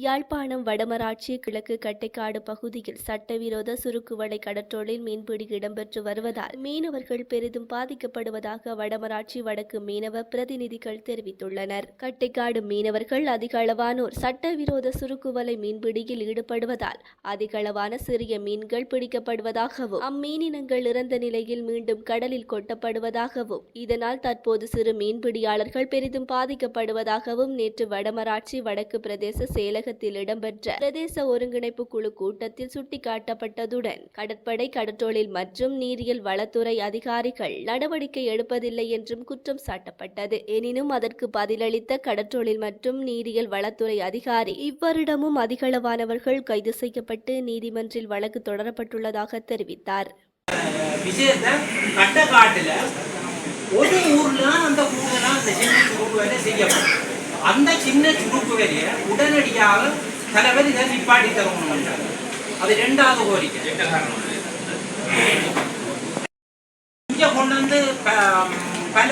யாழ்ப்பாணம் வடமராட்சி கிழக்கு கட்டைக்காடு பகுதியில் சட்டவிரோத சுருக்குவலை கடற்றொழில் மீன்பிடி இடம்பெற்று வருவதால் மீனவர்கள் பெரிதும் பாதிக்கப்படுவதாக வடமராட்சி வடக்கு மீனவ பிரதிநிதிகள் தெரிவித்துள்ளனர். கட்டைக்காடு மீனவர்கள் அதிக அளவானோர் சட்டவிரோத சுருக்குவலை மீன்பிடியில் ஈடுபடுவதால் அதிக அளவான சிறிய மீன்கள் பிடிக்கப்படுவதாகவும் அம்மீனினங்கள் இறந்த நிலையில் மீண்டும் கடலில் கொட்டப்படுவதாகவும் இதனால் தற்போது சிறு மீன்பிடியாளர்கள் பெரிதும் பாதிக்கப்படுவதாகவும் நேற்று வடமராட்சி வடக்கு பிரதேச தமிழகத்தில் இடம்பெற்ற பிரதேச ஒருங்கிணைப்பு குழு கூட்டத்தில் சுட்டிக்காட்டப்பட்டதுடன் கடற்படை கடற்றொழில் மற்றும் நீரியல் வளத்துறை அதிகாரிகள் நடவடிக்கை எடுப்பதில்லை என்றும் குற்றம் சாட்டப்பட்டது. எனினும் அதற்கு பதிலளித்த கடற்றொழில் மற்றும் நீரியல் வளத்துறை அதிகாரி இவ்வருடமும் அதிகளவானவர்கள் கைது செய்யப்பட்டு நீதிமன்றில் வழக்கு தொடரப்பட்டுள்ளதாக தெரிவித்தார். விஷயத்தை அந்த சின்ன சுருப்பு வேலையை உடனடியாக தலைவர் இதை நிப்பாட்டி தரணும் அது ரெண்டாவது கோரிக்கை. இங்க கொண்டு வந்து பல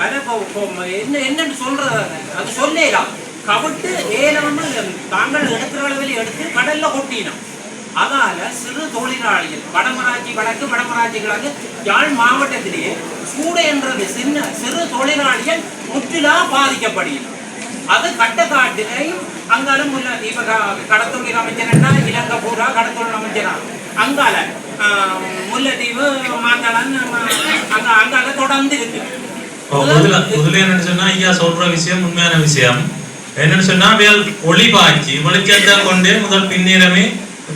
பல என்ன என்னன்னு சொல்றது அது சொல்லலாம். கவிட்டு ஏலாம தாங்கள் எடுக்கிற அளவில் எடுத்து கடல்ல கொட்டினோம். அதால சிறு தொழிலாளிகள் வடமராட்சி வடக்கு வடமராட்சி கிழக்கு யாழ் மாவட்டத்திலேயே சூடு என்றது சின்ன சிறு தொழிலாளிகள் முற்றிலா பாதிக்கப்படுகிறது அது கட்டக்காட்டிலையும் அங்காலும் முல்ல இப்ப கடத்தொழில் அமைச்சர்னா இலங்கை பூரா கடத்தொழில் அமைச்சரா. அங்கால ஆஹ், முல்லைத்தீவு மாத்தளன் அங்க அங்கால தொடர்ந்து இருக்கு முதல்ல என்னன்னு சொன்னா ஐயா சொல்ற விஷயம் உண்மையான விஷயம். என்னன்னு சொன்னா வேல் ஒளி பாய்ச்சி வெளிச்சத்தை கொண்டே முதல் பின்னீரமே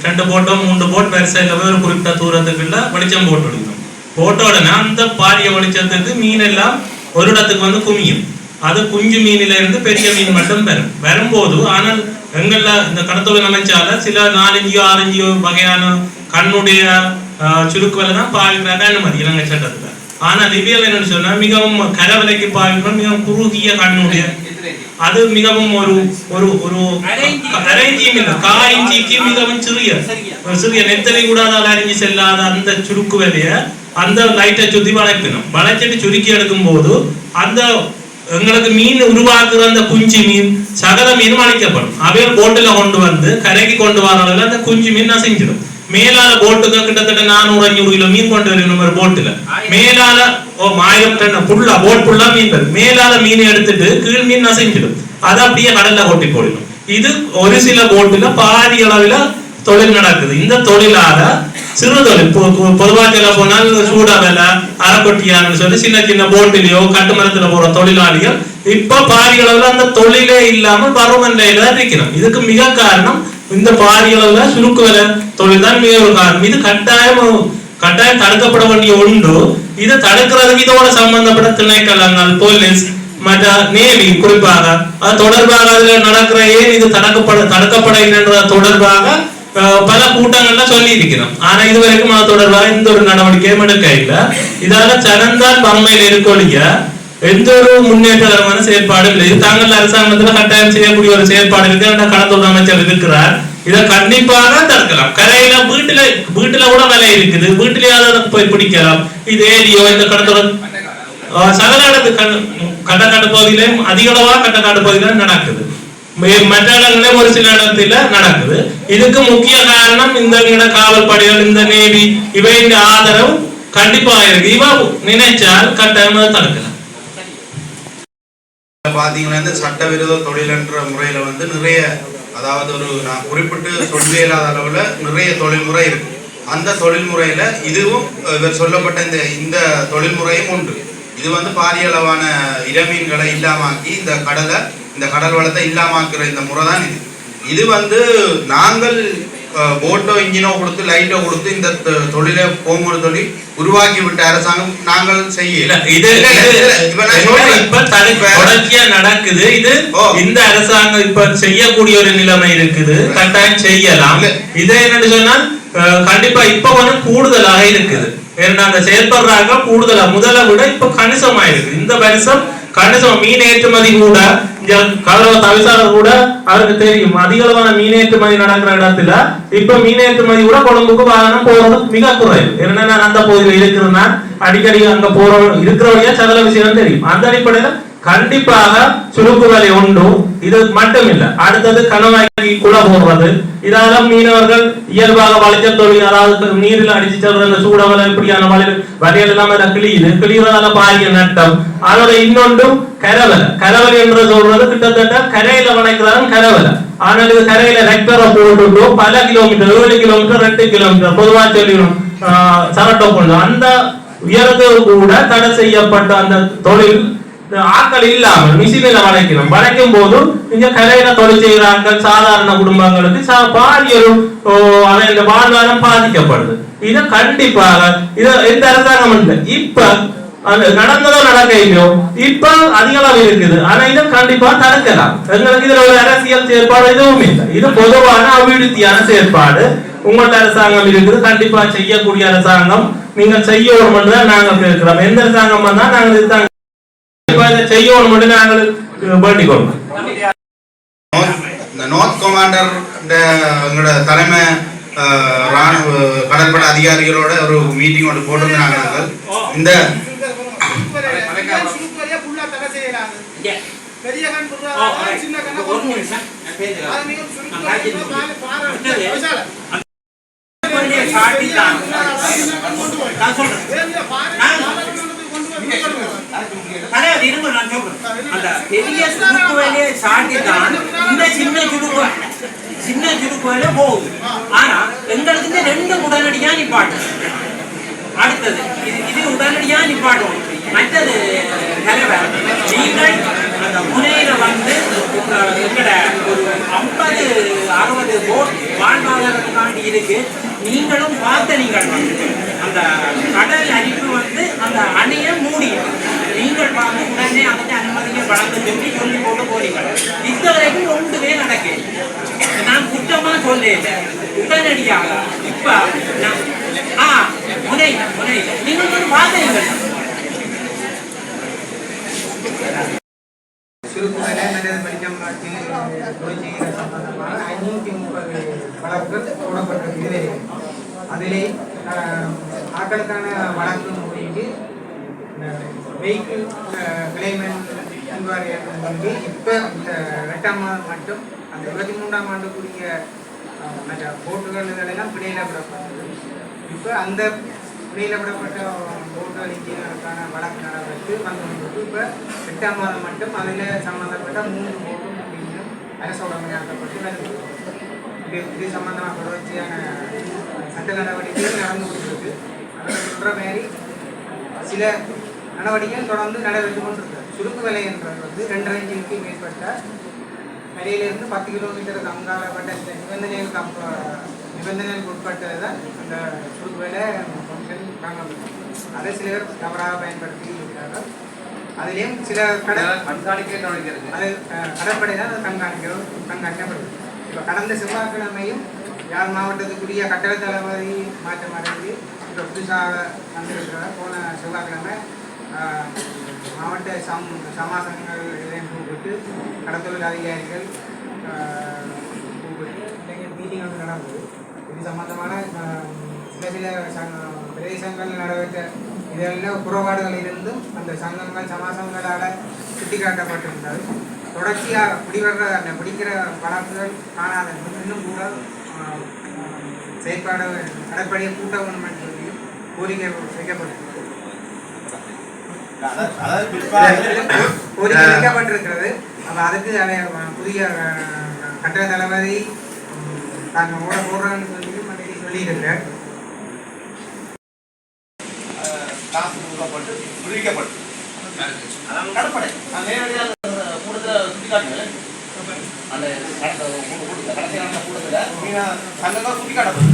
ரெண்டு போட்டோ மூன்று போட் பெருசாக போய் ஒரு குறிப்பிட்ட தூரத்துக்குள்ள வெளிச்சம் போட்டு எடுக்கணும். போட்ட உடனே அந்த பாரிய வெளிச்சத்துக்கு மீன் எல்லாம் ஒரு இடத்துக்கு வந்து குமியும். அது குஞ்சு மீனில இருந்து பெரிய மீன் மட்டும் பெறும். வரும்போது ஆனால் எங்கள்ல இந்த கடத்தொழில் அமைச்சால சில நாலஞ்சு ஆரஞ்சியோ வகையான கண்ணுடைய ஆஹ், தான் பாவிக்கிறாங்க அனுமதி இலங்கை சட்டத்துல. ஆனா லிபியல் என்னன்னு சொன்னா மிகவும் கரவலைக்கு பாவிக்கிறோம் மிகவும் குறுகிய கண்ணுடைய அது மிகவும் ஒரு ஒரு ஒரு அரேஞ்சியும் இல்லை கா இஞ்சிக்கு மிகவும் சிறிய. ஒரு சிறிய நெத்தலி கூட அதால் அறிஞ்சு செல்லாத அந்த சுருக்கு வேலைய அந்த லைட்டை சுத்தி வளைக்கணும் வளைச்சிட்டு சுருக்கி எடுக்கும் போது அந்த எங்களுக்கு மீன் உருவாக்குற அந்த குஞ்சு மீன் சகல மீன் வளைக்கப்படும் அவையில் போட்டுல கொண்டு வந்து கரைக்கு கொண்டு வரல அந்த குஞ்சு மீன் நசிஞ்சிடும். மேலால போட்டுக்கு கிட்டத்தட்ட நானூறு அஞ்சூறு கிலோ மீன் கொண்டு வரணும் ஒரு போட்டுல மேலால ஓ மாயம் புல்லா போட் புல்லா மீன் மேலால மீனை எடுத்துட்டு கீழ் மீன் நசைஞ்சிடும் அதை அப்படியே கடல்ல கொட்டி போடணும் இது ஒரு சில போட்டுல பாதி அளவுல தொழில் நடக்குது. இந்த தொழிலால சிறு தொழில் பொ- பொ- பொதுவா சொல்ல போனால் சூடா வேலை அரைக்கொட்டியான்னு சொல்லி சின்ன சின்ன போட்டிலேயோ கட்டுமரத்துல போற தொழிலாளிகள் இப்ப பாதி அளவுல அந்த தொழிலே இல்லாமல் வறுமன் நிலையில தான் இதுக்கு மிக காரணம் இந்த பாதி அளவுல சுருக்கு வேலை தொழில் தான் மிக ஒரு காரணம். இது கட்டாயம் கட்டாயம் தடுக்கப்பட வேண்டிய ஒன்று. இது தடுக்கிறதுக்கு இதோட சம்பந்தப்பட்ட திணைக்களங்கள் போலீஸ் மற்ற நேவி குறிப்பாக அது தொடர்பாக அதுல நடக்கிற ஏன் இது தடுக்கப்பட தடுக்கப்பட தொடர்பாக பல கூட்டங்கள்ல சொல்லி இருக்கிறோம் ஆனா இது வரைக்கும் அது தொடர்பாக எந்த ஒரு நடவடிக்கையும் எடுக்க இல்லை இதால சனந்தான் பம்மையில் இருக்கொழிய எந்த ஒரு முன்னேற்றகரமான செயற்பாடும் இல்லை இது தாங்கள் அரசாங்கத்துல கட்டாயம் செய்யக்கூடிய ஒரு செயற்பாடு இருக்கு கடந்த கடத்தொழில் அமைச்சர் இருக்கிறார் இதை கண்டிப்பாக தடுக்கலாம் கரையில வீட்டுல வீட்டுல கூட வலை இருக்குது. வீட்டுலயாவது போய் பிடிக்கலாம். இது ஏரியோ இந்த கடத்தோட சகலாடு சகல பகுதியிலும் அதிக அளவா கட்டக்காடு பகுதியில நடக்குது. மற்ற இடங்களிலும் ஒரு சில இடத்துல நடக்குது. இதுக்கு முக்கிய காரணம் இந்த இட காவல் படைகள் இந்த நேவி இவையின் ஆதரவு கண்டிப்பா இருக்கு. இவ நினைச்சால் கட்டாயமா தடுக்கலாம். பாத்தீங்கன்னா இந்த சட்டவிரோத தொழில் என்ற முறையில வந்து நிறைய அதாவது ஒரு நான் குறிப்பிட்டு சொல்ல இயலாத அளவில் நிறைய தொழில்முறை இருக்கு. அந்த தொழில்முறையில் இதுவும் இவர் சொல்லப்பட்ட இந்த இந்த தொழில்முறையும் உண்டு. இது வந்து பாரிய அளவான இளமீன்களை இல்லாமாக்கி இந்த கடலை இந்த கடல் வளத்தை இல்லாமாக்குற இந்த முறை தான் இது. இது வந்து நாங்கள் போட்டோ இன்ஜினோ கொடுத்து லைட்டோ கொடுத்து இந்த தொழிலை போகும்போது தொழில் உருவாக்கி விட்ட அரசாங்கம் நாங்கள் செய்யல. இது இப்ப தொடர்ச்சியா நடக்குது. இது. இந்த அரசாங்கம் இப்ப செய்யக்கூடிய ஒரு நிலைமை இருக்குது. கட்டாயம் செய்யலாம். இது என்னன்னு சொன்னால் அஹ், கண்டிப்பா இப்ப வந்து கூடுதலாக இருக்குது. ஏன்னா அந்த செயல்படுறாங்க கூடுதலா. முதல்ல விட இப்ப கணிசமா இருக்கு இந்த வருஷம் கணிசம் மீன் ஏற்றுமதி கூட இங்க கௌரவ தவிசாளர் கூட அவருக்கு தெரியும். அதிக அளவான மீன் ஏற்றுமதி நடக்கிற இடத்துல இப்ப மீன் ஏற்றுமதி கூட கொழும்புக்கு வாகனம் போறது மிக குறைவு. என்னன்னா அந்த பகுதியில் இருக்கிறதுனா அடிக்கடி அங்க போற இருக்கிறவங்க சகல விஷயம் தெரியும். அந்த அடிப்படையில கண்டிப்பாக சுருக்குதலை உண்டு. இது மட்டும் அடுத்தது கணவாய்க்கு குள போடுறது இதால மீனவர்கள் இயல்பாக வளைஞ்ச தொழில் அதாவது நீரில் அடிச்சு செல்ற அந்த சூடவலை இப்படியான வலை வலைகள் எல்லாம் அதுல கிளியுது கிளியறதால பாரிய நட்டம். அதோட இன்னொன்றும் கரவலை. கரவலை என்று சொல்றது கிட்டத்தட்ட கரையில வளைக்கிறாங்க கரவலை. ஆனால் இது கரையில ரெக்டரை போட்டுட்டு பல கிலோமீட்டர் ஏழு கிலோமீட்டர் ரெண்டு கிலோமீட்டர் பொதுவாக சொல்லிடும் சரட்டோ கொண்டு அந்த உயரத்தோடு கூட தடை செய்யப்பட்ட அந்த தொழில் ஆட்கள் இல்லாமல் மிஷினில் வளைக்கிறோம் வளைக்கும் போதும் இங்க கரையில தொழில் செய்கிற ஆட்கள் சாதாரண குடும்பங்களுக்கு பாரிய அவன் இந்த வாழ்வாரம் பாதிக்கப்படுது. இதை கண்டிப்பாக இதை எந்த அரசாங்கம் இல்லை. இப்ப அது நடந்ததோ நடக்கையிலோ இப்ப அதிகளவு இருக்குது. ஆனா இதை கண்டிப்பா தடுக்கலாம். எங்களுக்கு இதுல ஒரு அரசியல் செயற்பாடு எதுவும் இல்லை. இது பொதுவான அபிவிருத்தியான செயற்பாடு. உங்கள்ட்ட அரசாங்கம் இருக்குது. கண்டிப்பா செய்யக்கூடிய அரசாங்கம். நீங்கள் செய்ய ஒரு தான் நாங்கள் கேட்கிறோம். எந்த அரசாங்கம் வந்தா நாங்கள் இதுதான் கண்டிப்பா இதை செய்யணும் என்று நாங்கள் வேண்டிக் கொள்வோம் இந்த நார்த் கமாண்டர் எங்களோட தலைமை ராணுவ கடற்படை அதிகாரிகளோட ஒரு மீட்டிங் ஒன்று போட்டிருந்தாங்க. இந்த நான் பேசுறேன். திரும்ப இருங்க நான் சொல்றேன் அந்த பெரிய சுருக்கு வேலையை சாட்டி தான் இந்த சின்ன சுருக்கு சின்ன சுருக்கு வேலை போகுது. ஆனா எங்களுக்கு இந்த ரெண்டு உடனடியா நிப்பாட்டு. அடுத்தது இது இது உடனடியா நிப்பாட்டும் மற்றது தலைவர் நீங்கள் அந்த முனையில வந்து உங்க எங்கட ஒரு ஐம்பது அறுபது போட் வாழ்வாதாரத்துக்காண்டி இருக்கு. நீங்களும் பார்த்த நீங்கள் வந்து அந்த கடல் அரிப்பு வந்து அந்த அணையை மூடி நீங்கள் பார்த்து உடனே அதுக்கு அனுமதியை வழங்க சொல்லி சொல்லி போட்டு போறீங்க. இந்த வரைக்கும் ஒன்றுமே நடக்கு நான் குற்றமா சொல்லேன் உடனடியாக இப்ப நான் ஆ முனை முனை நீங்கள் ஒரு பார்த்தீங்க சிறுகுமலை ஐநூற்றி முப்பது அதிலே ஆக்களுக்கான வழக்கு முறைக்கு வெஹிக்கிள் கிளைமெண்ட் வந்து இப்போ இந்த ரெண்டாம் மாதம் மட்டும் அந்த இருபத்தி மூன்றாம் ஆண்டுக்குரிய மற்ற போட்டுகள் இதெல்லாம் பிணையில் விடப்பட்டது இப்போ அந்த பிணையில் விடப்பட்ட போட்டுகள் இன்ஜினியருக்கான வழக்கு நடவடிக்கை வந்து இப்போ எட்டாம் மாதம் மட்டும் அதில் சம்மந்தப்பட்ட மூன்று போட்டும் அப்படின்னு அரசு உடமையாக்கப்பட்டு வருது இது இது சம்பந்தமாக தொடர்ச்சியான சட்ட நடவடிக்கைகள் நடந்து கொண்டிருக்கு. அதை சொல்கிற மாதிரி சில நடவடிக்கைகள் தொடர்ந்து நடைபெற்று கொண்டிருக்கு சுருக்கு விலை என்றது வந்து ரெண்டரை இன்ச்சுக்கு மேற்பட்ட கரையிலிருந்து பத்து கிலோமீட்டருக்கு அங்காளப்பட்ட நிபந்தனைகளுக்கு அப்ப நிபந்தனைகளுக்கு உட்பட்டது தான் அந்த சுருக்கு விலை ஃபங்க்ஷன் காணப்படும் அதை சில பேர் தவறாக பயன்படுத்தி இருக்கிறார்கள். அதிலேயும் சில கடல் கண்காணிக்க அது கடற்படை தான் அது கண்காணிக்கிறது கண்காணிக்கப்படுது. இப்போ கடந்த செவ்வாய்க்கிழமையும் யாழ் மாவட்டத்துக்குரிய கட்டளை தளபதி மாற்றம் அடைந்து இப்போ புதுசாக வந்திருக்கிறார். போன செவ்வாய்க்கிழமை மாவட்ட சம் சமாசங்கள் இதையும் கூப்பிட்டு கடத்தொழில் அதிகாரிகள் கூப்பிட்டு இன்றைக்கு மீட்டிங் வந்து நடந்தது. இது சம்பந்தமான சில சில சங்க- பிரதேசங்கள் நடைபெற்ற இதெல்லாம் குறைபாடுகள் இருந்தும் அந்த சங்கங்கள் சமாசங்களால் சுட்டிக்காட்டப்பட்டிருந்தது. தொடர்ச்சியாக பிடிவர்ற அந்த பிடிக்கிற வழக்குகள் காணாத இன்னும் கூட செயற்பாடு கடற்படையை கூட்ட வேண்டும் என்று சொல்லியும் கோரிக்கை வைக்கப்பட்டிருக்கிறது கோரிக்கை வைக்கப்பட்டிருக்கிறது அப்போ அதுக்கு அதை புதிய ஆஹ், கட்டளை தளபதி தாங்க ஓட போடுறான்னு சொல்லி மனைவி சொல்லியிருக்கிறார் காசு கொடுக்கப்பட்டு விடுவிக்கப்பட்டு கடற்படை நேரடியாக அந்த கடந்த கடைசி நடந்த கூடுதல. சங்கங்கள் சுட்டிக்காட்டப்படும்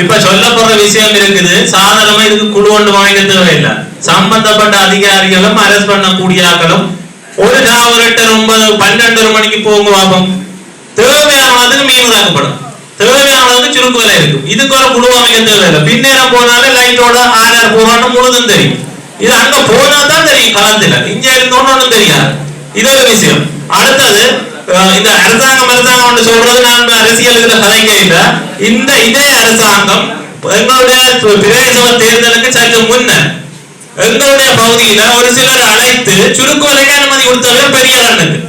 இப்ப ஒரு சொல்லுங்க விஷயம் இருக்குது. சாதாரணமா இதுக்கு குழு ஒன்று வாங்க தேவையில்லை சம்பந்தப்பட்ட அதிகாரிகளும் அரெஸ்ட் பண்ணக்கூடிய ஆட்களும் ஒரு நான் ஒரு எட்டு ஒன்பது பன்னெண்டு மணிக்கு போங்க பாப்போம் தேவையானதுக்கு மீன் இறக்கப்படும் தேவையானதுக்கு சுருக்கு விலை இருக்கும். இதுக்கு ஒரு குழு அமைக்க தேவையில்லை பின்னேரம் போனாலே லைட்டோட ஆர்ஆர் போறான்னு முழுதும் தெரியும். இது அங்க போனா தான் தெரியும் களத்துல இங்க இருந்தோன்னு ஒண்ணும் தெரியாது. இது ஒரு விஷயம். அடுத்தது இந்த அரசாங்கம் அரசாங்கம் சொல்றது நான் அரசியலுக்கு கதைக்க இல்ல. இந்த இதே அரசாங்கம் எங்களுடைய பிரதேச தேர்தலுக்கு சற்று முன்ன எங்களுடைய பகுதியில ஒரு சிலர் அழைத்து சுருக்கு விலைக்கு அனுமதி கொடுத்தவர்கள் பெரிய கண்ணுக்கு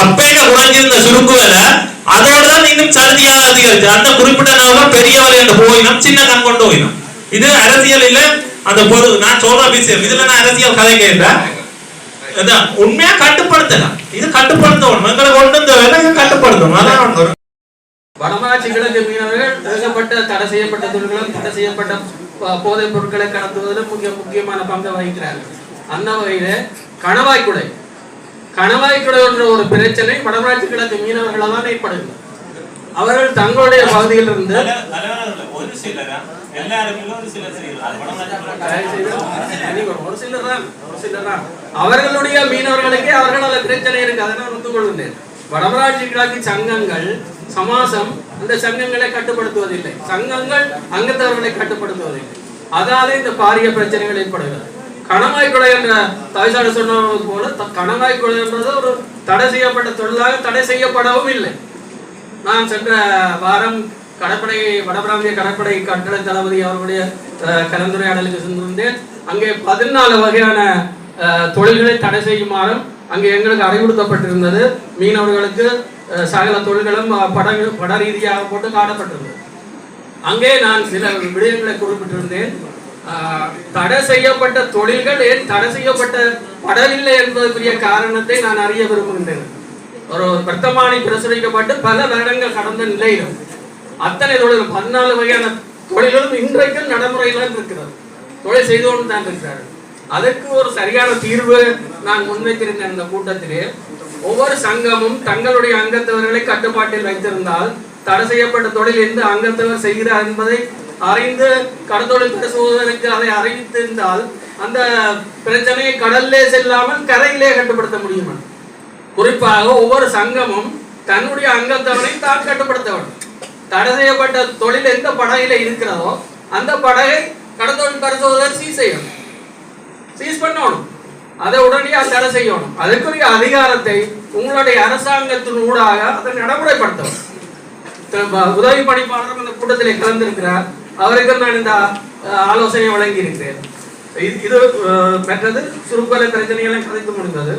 அப்பேக குறைஞ்சிருந்த சுருக்கு விலை அதோட தான் இன்னும் சருதியாக அதிகரிச்சு அந்த குறிப்பிட்ட நபர் பெரிய விலை என்று போயினோம் சின்ன கண் கொண்டு போயினோம். இது அரசியலில் அந்த பொது நான் சொல்ற விஷயம். இதுல நான் அரசியல் கதை கேட்டேன் உண்மையா கட்டுப்படுத்தலாம் இது கட்டுப்படுத்தணும் எங்களை கொண்டு இந்த வேலை கட்டுப்படுத்தணும். அதான் ஒரு வடமராட்சி கிழக்கு மீனவர்கள் ஏகப்பட்ட தடை செய்யப்பட்ட தொழில்களும் தடை செய்யப்பட்ட போதைப் பொருட்களை கடத்துவதில் முக்கிய முக்கியமான பங்கை வகிக்கிறார்கள். அந்த வகையில கணவாய்க்குடை. கணவாய்க்குடை என்ற ஒரு பிரச்சனை வடமராட்சி கிழக்கு மீனவர்களால் தான் ஏற்படுகிறது. அவர்கள் தங்களுடைய பகுதியில் இருந்து ஒரு சிலரா எல்லாருமே ஒரு சிலர் ஒரு சிலர் தான் ஒரு சிலர் தான். அவர்களுடைய மீனவர்களுக்கே அவர்களால் பிரச்சனை இருக்கு. அதை நான் ஒத்துக்கொள்கின்றேன். வடமராட்சி கிழக்கு சங்கங்கள் சமாசம் அந்த சங்கங்களை கட்டுப்படுத்துவதில்லை. சங்கங்கள் அங்கத்தவர்களை கட்டுப்படுத்துவதில்லை. அதாலே இந்த பாரிய பிரச்சனைகள் ஏற்படுகிறது. கணவாய் கொலை என்ற தவிசாடு சொன்னது போல கணவாய் கொலை என்றது ஒரு தடை செய்யப்பட்ட தொழிலாக தடை செய்யப்படவும் இல்லை. நான் சென்ற வாரம் கடற்படை வடபிராந்திய கடற்படை கட்டளை தளபதி அவர்களுடைய அஹ், கலந்துரையாடலுக்கு சென்றிருந்தேன். அங்கே பதினாலு வகையான அஹ், தொழில்களை தடை செய்யுமாறும் அங்கே எங்களுக்கு அறிவுறுத்தப்பட்டிருந்தது. மீனவர்களுக்கு சகல தொழில்களும் அஹ், படகு பட ரீதியாக போட்டு காட்டப்பட்டிருந்தது. அங்கே நான் சில விடயங்களை குறிப்பிட்டிருந்தேன். ஆஹ், தடை செய்யப்பட்ட தொழில்கள் ஏன் தடை செய்யப்பட்ட படவில்லை என்பதற்குரிய காரணத்தை நான் அறிய விரும்புகின்றேன். ஒரு வர்த்தமானி பிரசுரிக்கப்பட்டு பல வருடங்கள் கடந்த நிலையிலும். அத்தனை தொழில் பதினாலு வகையான தொழில்களும் இன்றைக்கும் நடைமுறையில் இருக்கிறது. தொழில் செய்து கொண்டு தான் இருக்கிறார்கள். அதற்கு ஒரு சரியான தீர்வு நான் முன்வைத்திருந்தேன் இந்த கூட்டத்திலே. ஒவ்வொரு சங்கமும் தங்களுடைய அங்கத்தவர்களை கட்டுப்பாட்டில் வைத்திருந்தால் தடை செய்யப்பட்ட தொழில் எந்த அங்கத்தவர் செய்கிறார் என்பதை அறிந்து கடத்தொழில் பேசுவதற்கு அதை அறிவித்திருந்தால் அந்த பிரச்சனையை கடல்லே செல்லாமல் கரையிலே கட்டுப்படுத்த முடியும்? குறிப்பாக ஒவ்வொரு சங்கமும் தன்னுடைய அங்கத்தவனை தான் கட்டுப்படுத்த வேண்டும். தடை செய்யப்பட்ட தொழில் எந்த படகில இருக்கிறதோ அந்த படகை கடத்தொழில் பரிசோதகர் சீஸ் செய்யணும். சீஸ் பண்ணணும். அதை உடனடியாக தடை செய்யணும். அதற்குரிய அதிகாரத்தை உங்களுடைய அரசாங்கத்தின் ஊடாக அதை நடைமுறைப்படுத்தணும். உதவி பணிப்பாளரும் இந்த கூட்டத்தில் கலந்திருக்கிறார். அவருக்கு நான் இந்த ஆலோசனை வழங்கி இருக்கிறேன் இது இது, மற்றது சுருக்கலை பிரச்சனைகளை கதைத்து முடிந்தது.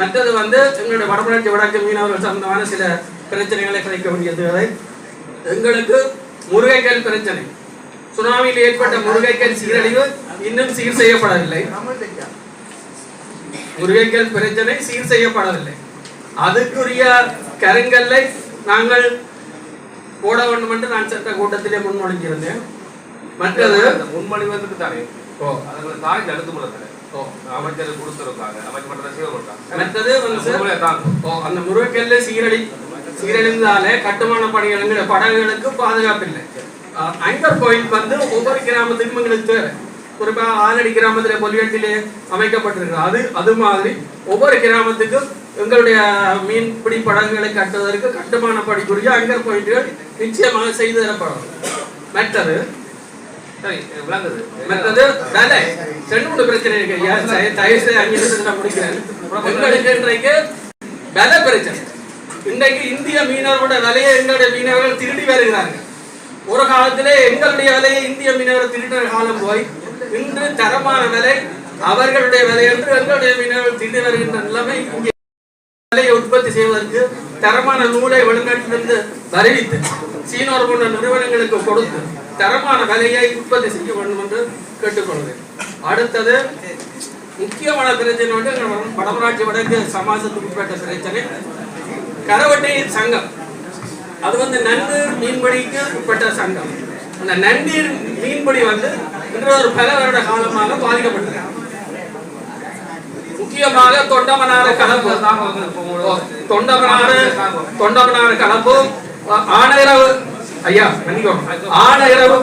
மற்றது வந்து எங்களுடைய வடபுரட்சி வடக்கு மீனவர்கள் சம்பந்தமான சில பிரச்சனைகளை கதைக்க வேண்டியது எங்களுக்கு முருகைக்கல் பிரச்சனை. சுனாமியில் ஏற்பட்ட முருகைக்கல் சீரழிவு இன்னும் சீர் செய்யப்படவில்லை. முருகைக்கல் பிரச்சனை சீர் செய்யப்படவில்லை. அதுக்குரிய கருங்கல்லை நாங்கள் போட வேண்டும் என்று நான் சட்ட கூட்டத்திலே முன்மொழிஞ்சிருந்தேன் மற்றது முன்மொழிவதற்கு தானே ஓ, அதுல தாய் தடுத்து ஓ. அமைச்சர் கொடுத்துருக்காங்க. அமைச்சர் செய்ய மாட்டாங்க மற்றது வந்து ஓ, அந்த முருகக்கல்ல சீரழி சீரழிந்தாலே கட்டுமான பணிகளுங்கிற படகுகளுக்கு பாதுகாப்பு இல்லை அங்கர் பாயிண்ட் வந்து ஒவ்வொரு கிராமத்துக்கும் எங்களுக்கு தேவை. குறிப்பாக ஆலடி கிராமத்துல பொலியட்டிலே அமைக்கப்பட்டிருக்கு. அது அது மாதிரி ஒவ்வொரு கிராமத்துக்கும் எங்களுடைய மீன்பிடி படகுகளை கட்டுவதற்கு கட்டுமான பணிக்குரிய அங்கர் பாயிண்ட்கள் நிச்சயமாக செய்து தரப்படும். மற்றது சரி மற்றது வேலை. ரெண்டு பிரச்சனை இருக்கு. தயவு செய்து நான் முடிக்கிறேன். இன்றைக்கு பிரச்சனை. இன்றைக்கு இந்திய மீனவர்களோட விலையை எங்களுடைய மீனவர்கள் திருடி வருகிறாங்க ஒரு காலத்திலே எங்களுடைய விலையை இந்திய மீனவர் திருடின காலம் போய் இன்று தரமான விலை அவர்களுடைய விலை என்று எங்களுடைய மீனவர்கள் திருடி வருகின்ற நிலைமை இங்கே விலையை உற்பத்தி செய்வதற்கு தரமான நூலை வெளிநாட்டிலிருந்து வருவித்து சீனோர் போன்ற நிறுவனங்களுக்கு கொடுத்து தரமான விலையை உற்பத்தி செய்ய வேண்டும் என்று கேட்டுக்கொள்கிறேன். அடுத்தது முக்கியமான பிரச்சனை வந்து வடமராட்சி வடக்கு சமாசத்துக்கு உட்பட்ட பிரச்சனை. கரவட்டையின் சங்கம் அது வந்து நன்னீர் மீன்பிடிக்கு உட்பட்ட சங்கம் அந்த நன்னீர் மீன்பிடி வந்து இன்று ஒரு பல வருட காலமாக பாதிக்கப்பட்டிருக்காங்க முக்கியமாக தொண்டமனாறு கலப்பு தொண்டமனாறு தொண்டமனாறு கலப்பு ஆனையரவு ஐயா ஆனையரவு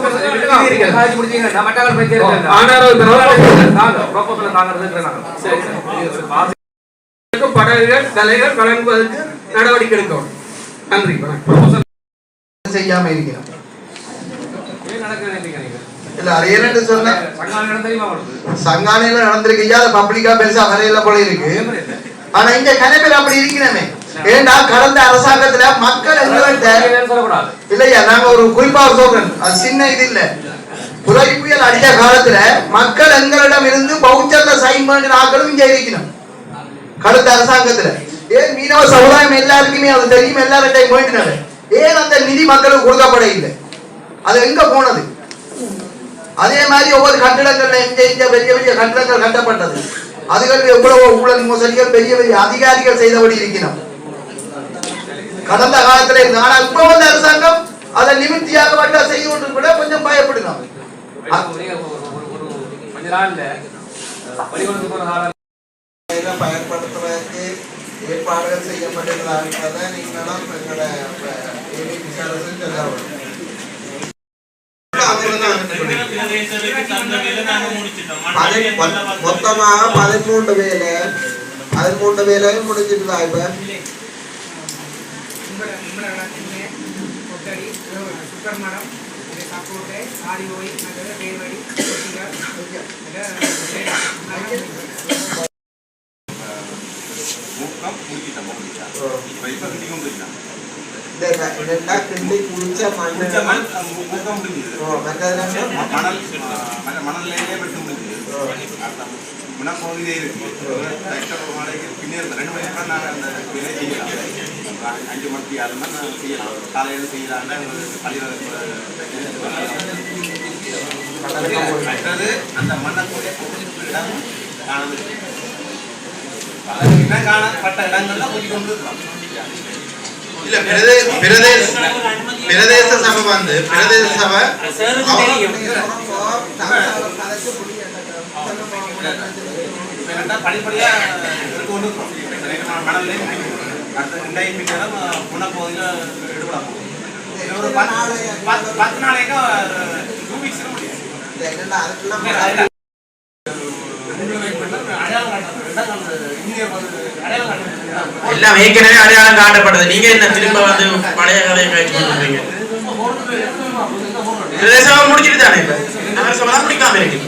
ஆனையரவு படகுகள் தலைகள் வழங்குவதற்கு நடவடிக்கை எடுக்கணும் நன்றி. வணக்கம். செய்யாம இருக்கிறோம் இல்ல அது என்னன்னு சொன்னா சங்கானையில நடந்திருக்கு. ஐயா பப்ளிக்கா பெருசா வரையில போல இருக்கு. ஆனா இங்க கணப்பில் அப்படி இருக்கிறமே. ஏண்டா கடந்த அரசாங்கத்துல மக்கள் எங்கள்கிட்ட இல்லையா நாங்க ஒரு குறிப்பா சொல்றேன். அது சின்ன இது இல்ல. புலரி புயல் அடிச்ச காலத்துல மக்கள் எங்களிடம் இருந்து பவுச்சர்ல சைன் இங்க இருக்கணும். கடந்த அரசாங்கத்துல ஏன் மீனவ சமுதாயம் எல்லாருக்குமே அது தெரியும் எல்லார்ட்டையும் போயிட்டு ஏன் அந்த நிதி மக்களுக்கு கொடுக்கப்பட இல்லை அது எங்க போனது அதே மாதிரி ஒவ்வொரு கட்டிடங்கள்ல இங்க இங்க பெரிய பெரிய கட்டிடங்கள் கட்டப்பட்டது அதுகள் எவ்வளவு ஊழல் மோசடிகள் பெரிய பெரிய அதிகாரிகள் செய்தபடி இருக்கணும் கடந்த காலத்துல இருந்து ஆனா இப்ப வந்த அரசாங்கம் அதை நிமித்தியாக மட்டும் செய்து கொண்டு கூட கொஞ்சம் பயப்படுங்க கொஞ்ச பயன்படுத்துறதுக்கு ஏற்பாடுகள் போற காலம் பயன்படுத்துவதற்கு நீங்களும் எங்களோட விசாரணை மொத்தமாக பதிமூன்று வேலை பதிமூன்று வேலையும் முடிஞ்சிருந்தா இப்ப சுக்கர் மரம் ஆடி ஓய் கொட்டிகள் இந்த ரெண்டா கிண்டி குளிச்ச மண் ஓ, மற்றது மணல் முடிஞ்சு முனப்பகுதியே இருக்கு. டிராக்டர் வாடகைக்கு பின்னே ரெண்டு மணி நாங்கள் அந்த வேலையை செய்யலாம். அஞ்சு மணிக்கு ஆறு மணி நேரம் செய்யலாம். காலையில் செய்யலாம்னா பள்ளியில் மற்றது அந்த மண்ணை கூட இடம் காணது இடம் காணப்பட்ட இடங்கள்ல கொஞ்சம் கொண்டு இருக்கலாம் இல்ல பிரதேச பிரதேச பிரதேச சபை வந்து பிரதேச சபை. படிப்படியா எடுத்து கொண்டு ரெண்டாயிரம் ஒரு பத்து நாளைக்கு டூ வீக்ஸ் அடையாளம் காட்டுறது ரெண்டாம் இந்தியர் வந்து அடையாளம் காட்டுறது எல்லாம் ஏற்கனவே அடையாளம் காட்டப்பட்டது. நீங்க என்ன திரும்ப வந்து பழைய கதையை கழிச்சு கொண்டு பிரதேசம் முடிச்சிட்டு தானே இப்ப? நகர சபை தான் முடிக்காம இருக்கு.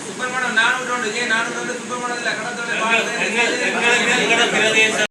சுப்பிரமணியம் நானூற்றோண்டு விஜய் நானூற்றோண்டு சுப்பிரமணியத்தில் கடத்தோட பிரதேச